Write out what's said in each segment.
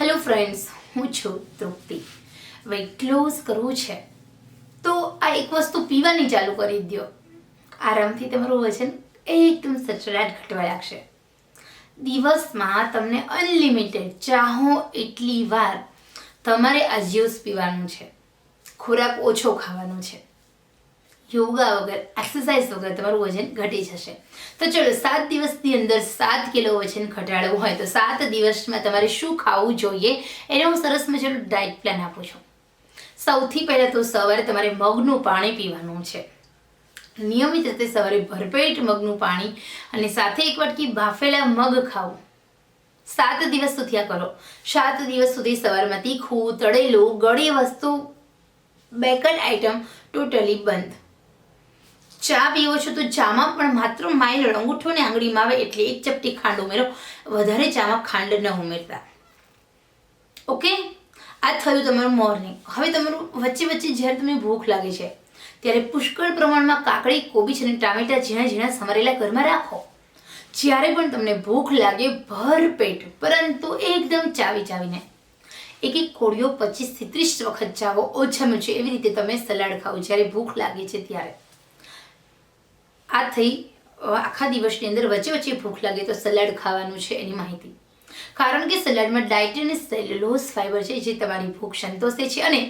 Hello friends હું છું તૃપ્તિ. Wet close કરવું છે, તો આ એક વસ્તુ પીવાની ચાલુ કરી દો આરામથી તમારું વજન એકદમ સચરાટ ઘટવા લાગશે. દિવસમાં તમને અનલિમિટેડ ચાહો એટલી વાર તમારે આ પીવાનું છે. ખોરાક ઓછો ખાવાનો છે. યોગા વગર એક્સરસાઇઝ વગર તમારું વજન ઘટી જશે. તો ચલો, સાત દિવસની અંદર સાત કિલો વજન ઘટાડવું હોય તો સાત દિવસમાં તમારે શું ખાવું જોઈએ? એને હું સરસ મજાનું ડાયટ પ્લાન આપું છું. સૌથી પહેલાં તો સવારે તમારે મગનું પાણી પીવાનું છે. નિયમિત રીતે સવારે ભરપેટ મગનું પાણી અને સાથે એક વાટકી બાફેલા મગ ખાવું. સાત દિવસ સુધી આ કરો. સાત દિવસ સુધી સવારમાં તીખું તળેલું ગળી વસ્તુ બેકડ આઇટમ ટોટલી બંધ. ચા પીવો છો તો ચામાં પણ માત્ર માઇલ્ડ અંગૂઠો ને આંગળીમાં આવે એટલે એક ચપટી ખાંડ ઉમેરો. વધારે ચામાં ખાંડ ન ઉમેરતા. ઓકે? આ થયું તમારું મોર્નિંગ. હવે તમારું વચ્ચે વચ્ચે જ્યારે તમને ભૂખ લાગે છે, ત્યારે પુષ્કળ પ્રમાણમાં કાકડી, કોબીજ અને ટામેટા ઝીણા ઝીણા સમારેલા ઘરમાં રાખો. જ્યારે પણ તમને ભૂખ લાગે, ભર પેટ, પરંતુ એકદમ ચાવી ચાવીને. એક એક કોળીઓ પચીસથી ત્રીસ વખત ચાવો, ઓછામાં ઓછું એવી રીતે તમે સલાડ ખાઓ જ્યારે ભૂખ લાગે છે ત્યારે. થઈ આખા દિવસની અંદર વચ્ચે વચ્ચે ભૂખ લાગે તો સલાડ ખાવાનું છે એની માહિતી. કારણ કે સલાડમાં ડાયટ અને સેલ્યુલોઝ ફાઈબર છે જે તમારી ભૂખ સંતોષે છે અને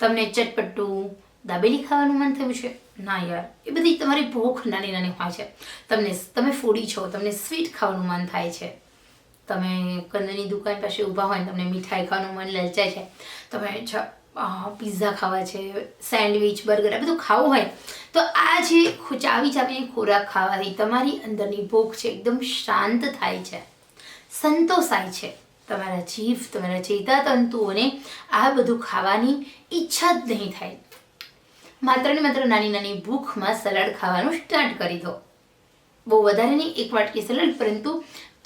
તમને ચટપટું, દાબેલી ખાવાનું મન થયું છે. ના યાર, એ બધી તમારી ભૂખ નાની નાની હોય છે. તમને તમે ફૂડી છો, તમને સ્વીટ ખાવાનું મન થાય છે. તમે કંદની દુકાન પાસે ઊભા હોય તમને મીઠાઈ ખાવાનું મન લલચાય છે. તમે પિઝા ખાવા છે સેન્ડવિચ બર્ગર આ બધું ખાવું હોય, તો આ જે ચાવી ચાવીને ખોરાક ખાવાથી તમારી અંદરની ભૂખ છે એકદમ શાંત થાય છે, સંતોષાય છે. તમારા જીભ, તમારા ચેતાતંતુઓને આ બધું ખાવાની ઈચ્છા જ નહીં થાય. માત્ર ને માત્ર નાની નાની ભૂખમાં સલાડ ખાવાનું સ્ટાર્ટ કરી દો. બહુ વધારે નહીં, એક વાટકી સલાડ, પરંતુ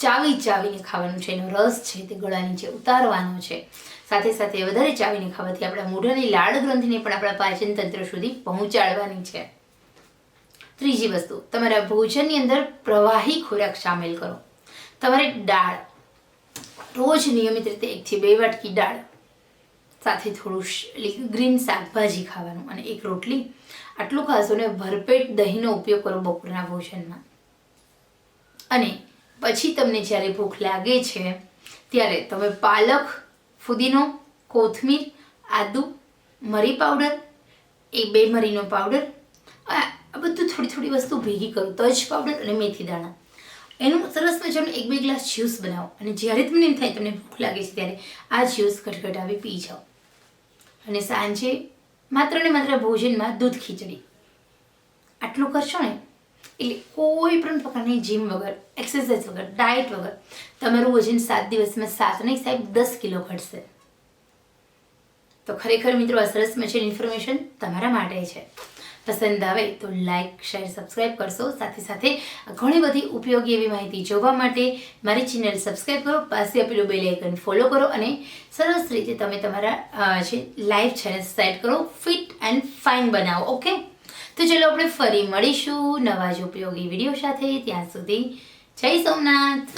ચાવી ચાવીને ખાવાનું છે, એનો રસ છે તે ગળા નીચે ઉતારવાનો છે. સાથે સાથે વધારે ચાવીને ખાવાથી આપણા મોઢાની લાળ ગ્રંથિને પણ આપણા પાચન તંત્ર સુધી પહોંચાડવાની છે. ત્રીજી વસ્તુ, તમારા ભોજનની અંદર પ્રવાહી ખોરાક સામેલ કરો. તમારે દાળ, રોજ નિયમિત રીતે એકથી બે વાટકી દાળ, સાથે થોડું ગ્રીન શાકભાજી ખાવાનું અને એક રોટલી. આટલું ખાશો ને ભરપેટ દહીંનો ઉપયોગ કરો બપોરના ભોજનમાં. અને પછી તમને જ્યારે ભૂખ લાગે છે, ત્યારે તમે પાલક, ફુદીનો, કોથમીર, આદુ, મરી પાવડર, એ બે મરીનો પાવડર, આ બધું થોડી થોડી વસ્તુ ભેગી કરો. તજ પાવડર અને મેથી દાણા. એનું સરસ મજાનું એક બે ગ્લાસ જ્યુસ બનાવો. અને જ્યારે તમને એમ થાય તમને ભૂખ લાગે છે, ત્યારે આ જ્યુસ ઘટઘટાવી પી જાઓ. અને સાંજે માત્ર ને માત્ર ભોજનમાં દૂધ ખીચડી. આટલું કરશો ને એટલે કોઈ પણ પ્રકારની જીમ વગર એક્સરસાઇઝ વગર ડાયટ વગર, તમારું વજન સાત દિવસમાં સાત નહીં સાહેબ, દસ કિલો ઘટશે. તો ખરેખર મિત્રો, આ સરસ મજાની ઇન્ફોર્મેશન તમારા માટે છે. પસંદ આવે તો લાઇક શેર સબસ્ક્રાઇબ કરશો. સાથે સાથે ઘણી બધી ઉપયોગી એવી માહિતી જોવા માટે મારી ચેનલ સબસ્ક્રાઇબ કરો, પાસે આપેલું બેલ આઇકન ફોલો કરો અને સરસ રીતે તમે તમારા જે લાઈફ છે સેટ કરો ફિટ એન્ડ ફાઇન બનાવો ઓકે તો ચલો આપણે ફરી મળીશું નવા જ ઉપયોગી વીડિયો સાથે. ત્યાં સુધી જય સોમનાથ.